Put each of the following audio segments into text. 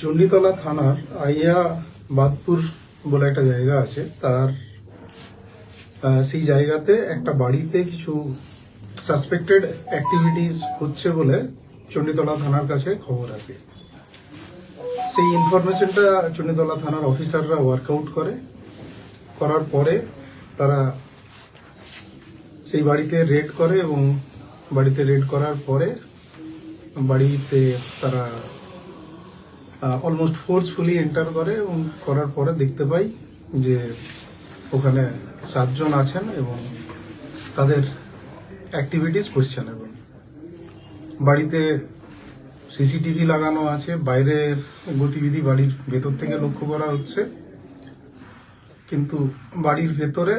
চণ্ডীতলা থানার আইয়া বাদপুর বলে একটা জায়গা আছে, তার সেই জায়গাতে একটা বাড়িতে কিছু সাসপেক্টেড অ্যাক্টিভিটিস হচ্ছে বলে চণ্ডীতলা থানার কাছে খবর আসে সেই ইনফরমেশনটা চণ্ডীতলা থানার অফিসাররা ওয়ার্কআউট করে, করার পরে তারা সেই বাড়িতে রেড করে এবং বাড়িতে রেড করার পরে বাড়িতে তারা অলমোস্ট ফোর্সফুলি এন্টার করে এবং করার পরে দেখতে পাই যে ওখানে সাতজন আছেন এবং তাদের অ্যাক্টিভিটিস কোশ্চেনেবল বাড়িতে সিসিটিভি লাগানো আছে, বাইরের গতিবিধি বাড়ির ভেতর থেকে লক্ষ্য করা হচ্ছে। কিন্তু বাড়ির ভেতরে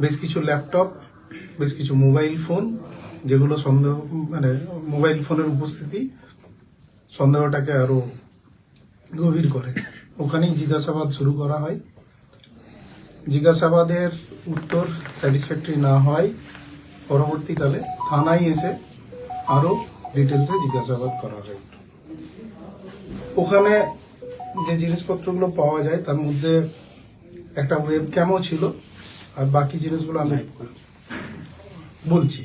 বেশ কিছু ল্যাপটপ বেশ কিছু মোবাইল ফোন যেগুলো সন্দেহ মানে মোবাইল ফোনের উপস্থিতি সন্দেহটাকে আরও গভীর করে। ওখানেই জিজ্ঞাসাবাদ শুরু করা হয়। জিজ্ঞাসাবাদের উত্তর স্যাটিসফ্যাক্টরি না হয়। পরবর্তীকালে থানায় এসে আরও ডিটেলসে জিজ্ঞাসাবাদ করা হয়। ওখানে যে জিনিসপত্রগুলো পাওয়া যায় তার মধ্যে একটা ওয়েব ক্যামও ছিল। আর বাকি জিনিসগুলো আমি বলছি।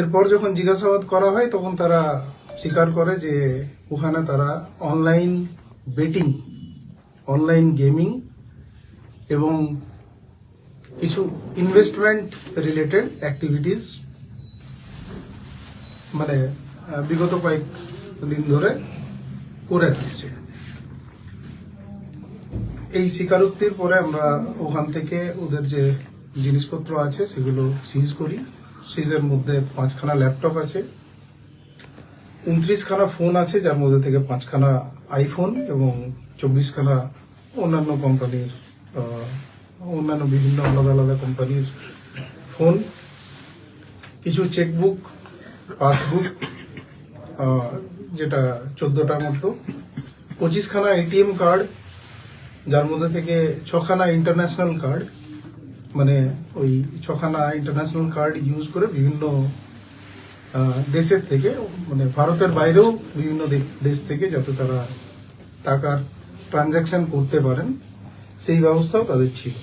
এরপর যখন জিজ্ঞাসাবাদ করা হয়, তখন তারা স্বীকার করে যে ওখানে তারা অনলাইন বেটিং অনলাইন গেমিং এবং কিছু ইনভেস্টমেন্ট রিলেটেড অ্যাক্টিভিটিস মানে বিগত কয়েক দিন ধরে করে আসছে। এই স্বীকারোক্তির পরে আমরা ওখান থেকে ওদের যে জিনিসপত্র আছে, সেগুলো সিজ করি। সিজের মধ্যে পাঁচখানা ল্যাপটপ আছে। উনত্রিশখানা ফোন আছে, যার মধ্যে থেকে পাঁচখানা আইফোন এবং চব্বিশখানা অন্যান্য কোম্পানির অন্যান্য বিভিন্ন আলাদা আলাদা কোম্পানির ফোন কিছু চেকবুক পাসবুক যেটা চোদ্দটার মতো। পঁচিশখানা এটিএম কার্ড যার মধ্যে থেকে ছখানা ইন্টারন্যাশনাল কার্ড মানে ওই ছখানা ইন্টারন্যাশনাল কার্ড ইউজ করে বিভিন্ন দেশের থেকে মানে ভারতের বাইরেও বিভিন্ন দেশ থেকে যাতে তারা টাকার ট্রানজাকশন করতে পারেন, সেই ব্যবস্থাও তাদের ছিল।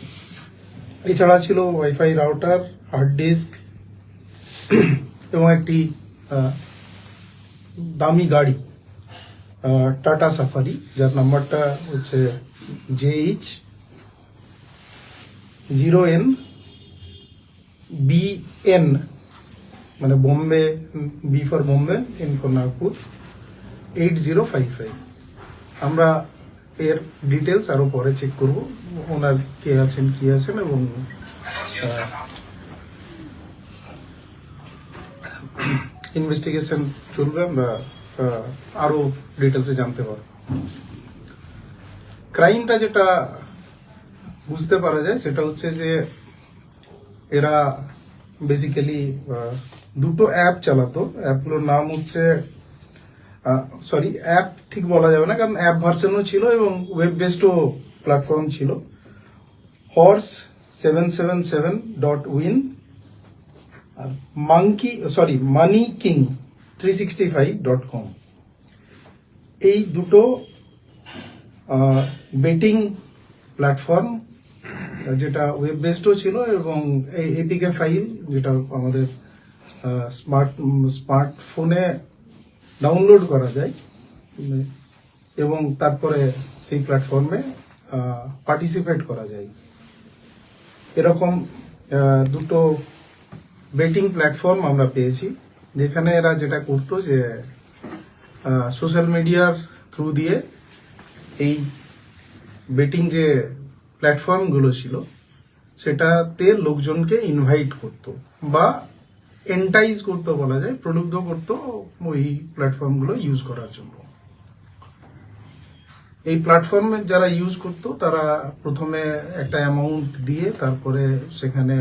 এছাড়া ছিল ওয়াইফাই রাউটার হার্ড ডিস্ক এবং একটি দামি গাড়ি টাটা সাফারি যার নাম্বারটা হচ্ছে জেইচ জিরো এন বি এন মানে Bombay B for Bombay N for Nagpur eight zero five five. আমরা এর ডিটেলস আরও পরে চেক করব ওনার কে আছেন কি আছেন এবং ইনভেস্টিগেশন চলবে আমরা আহ, আরও ডিটেলসে জানতে পারব। ক্রাইমটা যেটা বুঝতে পারা যায়, সেটা হচ্ছে যে এরা বেসিক্যালি দুটো অ্যাপ চালাতো। অ্যাপগুলোর নাম হচ্ছে সরি অ্যাপ ঠিক বলা যাবে না, কারণ অ্যাপ ভার্সনও ছিল এবং ওয়েব বেসডও প্ল্যাটফর্ম ছিল। Horse seven seven seven dot win আর monkey sorry money king three sixty five dot com এই দুটো বেটিং প্ল্যাটফর্ম যেটা ওয়েব বেসডও ছিল এবং এই এপিকে ফাইল যেটা আমাদের স্মার্ট স্মার্টফোনে ডাউনলোড করা যায়। এবং তারপরে সেই প্ল্যাটফর্মে পার্টিসিপেট করা যায়। এরকম দুটো বেটিং প্ল্যাটফর্ম আমরা পেয়েছি। যেখানে এরা যেটা করতো যে সোশ্যাল মিডিয়ার থ্রু দিয়ে এই বেটিং যে প্ল্যাটফর্মগুলো ছিল, সেটাতে লোকজনকে ইনভাইট করতো বা এন্টাইজ করতো বলা যায়, প্রলুব্ধ করতো ওই প্ল্যাটফর্মগুলো ইউজ করার জন্য। এই প্ল্যাটফর্মে যারা ইউজ করতো, তারা প্রথমে একটা অ্যামাউন্ট দিয়ে তারপরে সেখানে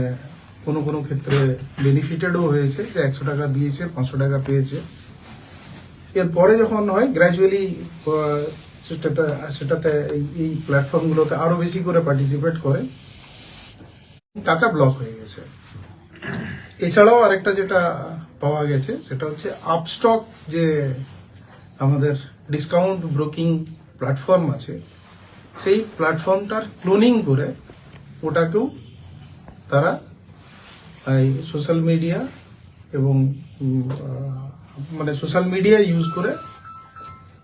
কোনো কোনো ক্ষেত্রে বেনিফিটেডও হয়েছে যে একশো টাকা দিয়েছে, পাঁচশো টাকা পেয়েছে। এরপরে যখন হয় গ্র্যাজুয়ালি সেটাতে সেটাতে এই- প্ল্যাটফর্মগুলোতে আরও বেশি করে পার্টিসিপেট করে। টাকা ব্লক হয়ে গেছে। এছাড়াও আরেকটা যেটা পাওয়া গেছে, সেটা হচ্ছে আপস্টক যে আমাদের ডিসকাউন্ট ব্রোকিং প্ল্যাটফর্ম আছে, সেই প্ল্যাটফর্মটার ক্লোনিং করে ওটাকেও তারা, এই সোশ্যাল মিডিয়া এবং মানে সোশ্যাল মিডিয়া ইউজ করে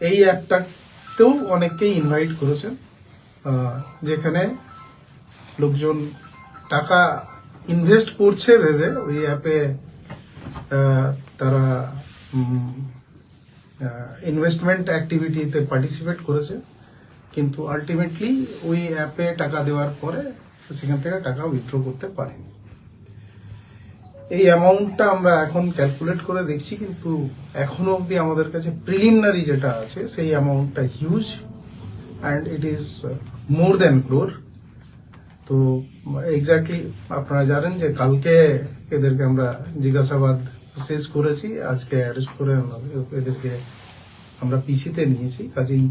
এই অ্যাপটাতেও অনেককেই ইনভাইট করেছেন যেখানে লোকজন টাকা ইনভেস্ট করছে ভেবে ওই অ্যাপে তারা ইনভেস্টমেন্ট অ্যাক্টিভিটিতে পার্টিসিপেট করেছে। কিন্তু আলটিমেটলি ওই অ্যাপে টাকা দেওয়ার পরে সেখান থেকে টাকা উইথড্র করতে পারেনি। এই অ্যামাউন্টটা আমরা এখন ক্যালকুলেট করে দেখছি, কিন্তু এখনও অবধি আমাদের কাছে প্রিলিমিনারি যেটা আছে, সেই অ্যামাউন্টটা huge and it is more than crore তো এক্স্যাক্টলি আপনারা জানেন যে কালকে এদেরকে আমরা জিজ্ঞাসাবাদ শেষ করেছি, আজকে অ্যারেস্ট করে এদেরকে আমরা পিসিতে নিয়েছি। কাজেই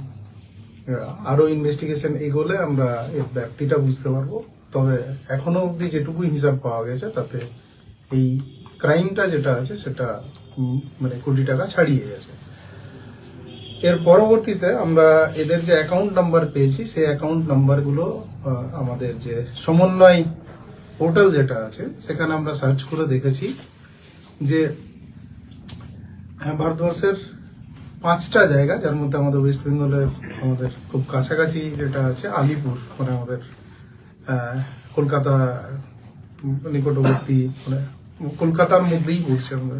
আরও ইনভেস্টিগেশন এগোলে আমরা এর ব্যাপ্তিটা বুঝতে পারব। তবে এখনও অবধি যেটুকু হিসাব পাওয়া গেছে, তাতে এই ক্রাইমটা যেটা আছে সেটা মানে কোটি টাকা ছাড়িয়ে গেছে। এর পরবর্তীতে আমরা এদের যে অ্যাকাউন্ট নাম্বার পেয়েছি সেই অ্যাকাউন্ট নাম্বারগুলো আমাদের যে সমন্বয় পোর্টাল যেটা আছে সেখানে আমরা সার্চ করে দেখেছি যে আহ, ভারতবর্ষের পাঁচটা জায়গা যার মধ্যে আমাদের ওয়েস্ট বেঙ্গলের আমাদের খুব কাছাকাছি যেটা আছে আলিপুর মানে আমাদের কলকাতা নিকটবর্তী মানে কলকাতার মধ্যেই পড়ছে আমরা।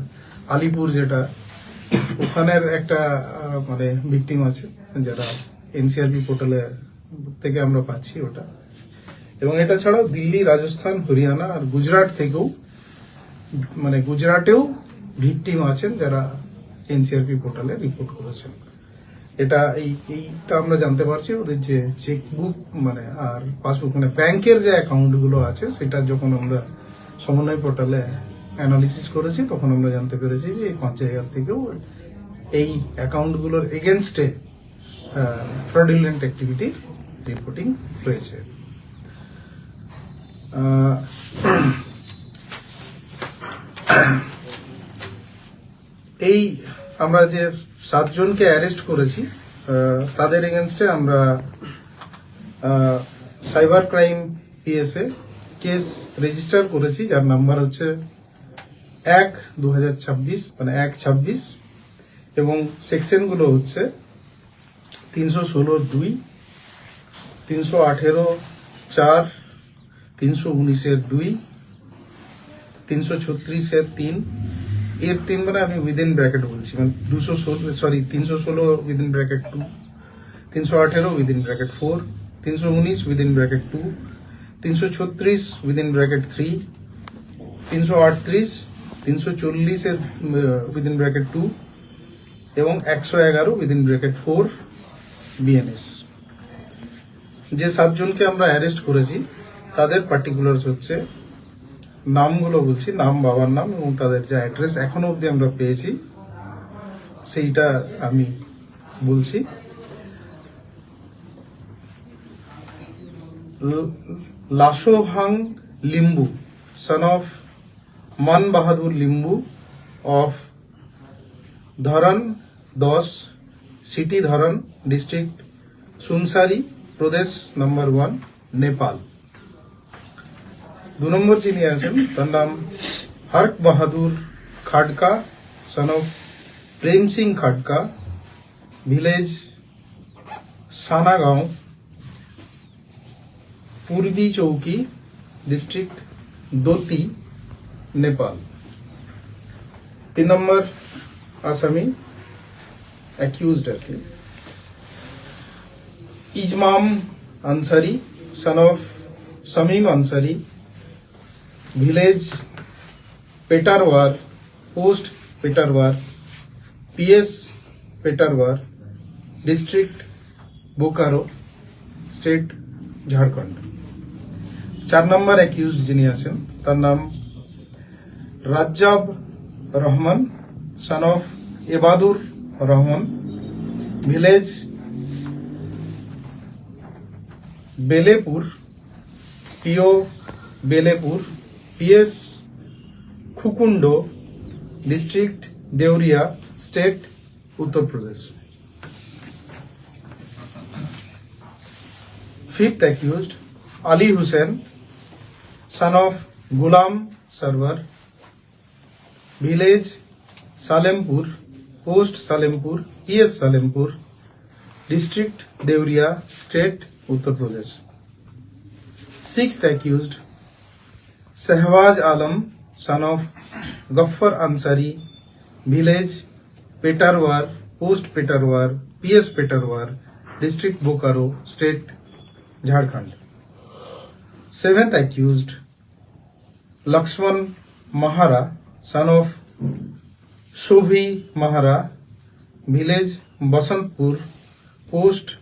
আলিপুর যেটা, ওখানের একটা মানে ভিকটিম আছে, যারা এনসিআরপি পোর্টালে থেকে আমরা পাচ্ছি ওটা। এবং এটা ছাড়াও দিল্লি, রাজস্থান, হরিয়ানা আর গুজরাট থেকেও মানে গুজরাটেও ভিকটিম আছেন যারা এনসিআরপি পোর্টালে রিপোর্ট করেছেন। এটা এই, এইটা আমরা জানতে পারছি ওদের যে চেকবুক মানে আর পাসবুক মানে ব্যাংকের যে অ্যাকাউন্টগুলো আছে, সেটা যখন আমরা সমন্বয় পোর্টালে অ্যানালিসিস করেছি, তখন আমরা জানতে পেরেছি যে পাঁচ জায়গা থেকেও এই অ্যাকাউন্টগুলোর এগেনস্টে ফ্রডিলেন্ট অ্যাক্টিভিটি রিপোর্টিং রয়েছে। এই আমরা যে সাতজনকে অ্যারেস্ট করেছি তাদের এগেনস্টে আমরা cyber crime PSA case register করেছি, যার নাম্বার হচ্ছে এক দু মানে এক ছাব্বিশ, এবং সেকশনগুলো হচ্ছে তিনশো ষোলো দুই, তিনশো আঠেরো চার, তিনশো উনিশের দুই, তিনশো ছত্রিশের তিন, এর তিন মানে আমি উইদিন ব্র্যাকেট বলছি মানে দুশো ষোলো সরি তিনশো ষোলো উইদিন ব্র্যাকেট টু তিনশো আঠেরো উইদিন ব্র্যাকেট ফোর তিনশো উনিশ উইদিন ব্র্যাকেট টু তিনশো ছত্রিশ উইদিন ব্র্যাকেট থ্রি তিনশো আটত্রিশ, তিনশো চল্লিশের উইদিন ব্র্যাকেট টু এবং একশো এগারো উইদিন ব্র্যাকেট ফোর বিএনএস যে সাতজনকে আমরা অ্যারেস্ট করেছি, তাদের পার্টিকুলার্স হচ্ছে, নামগুলো বলছি, নাম, বাবার নাম এবং তাদের যে অ্যাড্রেস এখনও অবধি আমরা পেয়েছি, সেইটা আমি বলছি। লাসোহাং লিম্বু, son of মান বাহাদুর লিম্বু of ধরন দশ সিটি ধরন ডিস্ট্রিক্ট সুনসারি প্রদেশ নম্বর ওয়ান নেপাল। দু নম্বর যিনি আছেন, তার নাম Hark Bahadur Khadka son of Prem Singh Khadka village Sanagaon Purbi Chowki district Doti, Nepal. তিন নম্বর আসামি অ্যাকিউজড আর কি। Inzamam Ansari son of Shamim Ansari village Peterwar post Peterwar PS Peterwar district Bokaro state Jharkhand. চার number accused যিনি আছেন তার নাম Rajjab Rahman son of Ebadur Rahman village Belepur PO Belepur PS Khukund Deoria, state Uttar Pradesh. Fifth accused Ali Hussain, son of Gulam Sarwar, village Salempur, post Salempur, PS Salempur, district Deoria, state Uttar Pradesh. Sixth accused Sehwaz Alam, son of Gaffar Ansari, village Petarwar, post Petarwar, PS Petarwar, district Bokaro, state Jharkhand. Seventh accused Lakshman Mahara, son of Shobhi Mahara, village Basantpur, post